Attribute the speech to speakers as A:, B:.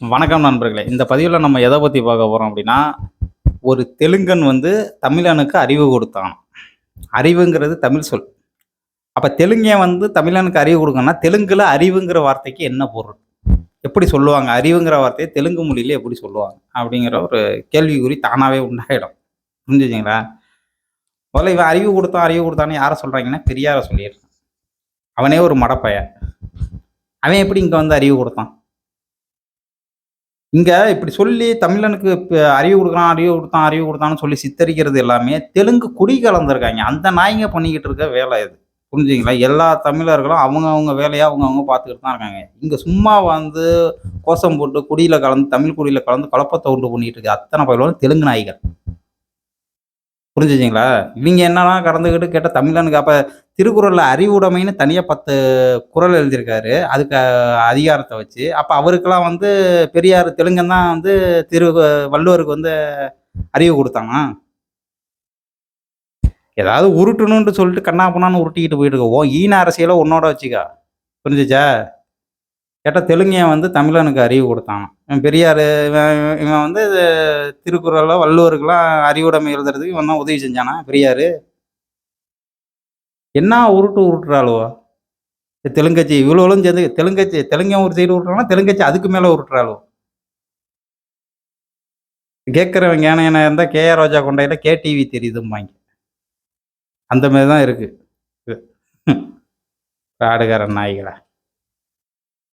A: வணக்கம் நண்பர்களே. இந்த பதிவில் நம்ம எதை பற்றி பார்க்க போகிறோம் அப்படின்னா ஒரு தெலுங்கன் வந்து தமிழனுக்கு அறிவு கொடுத்தான். அறிவுங்கிறது தமிழ் சொல். அப்போ தெலுங்கன் வந்து தமிழனுக்கு அறிவு கொடுக்கணும்னா தெலுங்கில் அறிவுங்கிற வார்த்தைக்கு என்ன பொருள்? எப்படி சொல்லுவாங்க? அறிவுங்கிற வார்த்தையை தெலுங்கு மொழியில எப்படி சொல்லுவாங்க? அப்படிங்கிற ஒரு கேள்விக்குறி தானாகவே உண்டாயிடும். புரிஞ்சுச்சிங்களா முதல்ல இவன் அறிவு கொடுத்தான் அறிவு கொடுத்தான்னு யாரை சொல்கிறாங்கன்னா பெரியாரை சொல்லிடுறான். அவனே ஒரு மடப்பையன். அவன் எப்படி இங்கே வந்து அறிவு கொடுத்தான்? இங்க இப்படி சொல்லி தமிழனுக்கு இப்போ அறிவு கொடுக்குறான் அறிவு கொடுத்தான் அறிவு கொடுத்தான்னு சொல்லி சித்தரிக்கிறது எல்லாமே தெலுங்கு குடி கலந்துருக்காங்க. அந்த நாய்ங்க பண்ணிக்கிட்டு இருக்க வேலை இது. புரிஞ்சுங்களா எல்லா தமிழர்களும் அவங்க அவங்க வேலையை அவங்க அவங்க பார்த்துக்கிட்டு தான் இருக்காங்க. இங்கே சும்மா வந்து கோஷம் போட்டு குடியில் கலந்து தமிழ் குடியில் கலந்து குழப்பத்தை உண்டு பண்ணிட்டு இருக்கு அத்தனை பயிலும் தெலுங்கு நாய்கள் புரிஞ்சுச்சிங்களா இவங்க என்னன்னா கடந்துக்கிட்டு கேட்டால் தமிழனுக்கு அப்போ திருக்குறளில் அறிவுடைமைன்னு தனியாக பத்து குரல் எழுதியிருக்காரு. அதுக்கு அதிகாரத்தை வச்சு. அப்போ அவருக்கெல்லாம் வந்து பெரியார் தெலுங்கன் தான் வந்து திரு வள்ளுவருக்கு வந்து அறிவு கொடுத்தாங்க ஏதாவது உருட்டணுன்ட்டு சொல்லிட்டு கண்ணா பண்ணான்னு உருட்டிக்கிட்டு போயிட்டு இருக்கோம். ஓ ஈன அரசியலை உன்னோட வச்சுக்கா. புரிஞ்சுச்சா? கேட்டால் தெலுங்கையன் வந்து தமிழனுக்கு அறிவு கொடுத்தான் இவன் பெரியார் இவன் இவன் வந்து திருக்குறளோ வள்ளுவருக்கெல்லாம் அறிவுடைமை எழுதுறதுக்கு இவன் தான் உதவி செஞ்சானா பெரியார்? என்ன உருட்டு உருட்டுறாளுவோ? தெலுங்கச்சி இவ்வளோலும் சேர்ந்து தெலுங்கச்சி தெலுங்கன் ஒரு சைடு உருட்டுறாங்கன்னா தெலுங்கச்சி அதுக்கு மேலே உருட்டுறாளோ கேட்குறவங்க ஏன்னா என்ன இருந்தால் கேஆர் ரோஜா கொண்டையில் கேடிவி தெரியுதும்பாங்க. அந்த மாதிரி தான் இருக்குது ஆடுகார நாய்களை?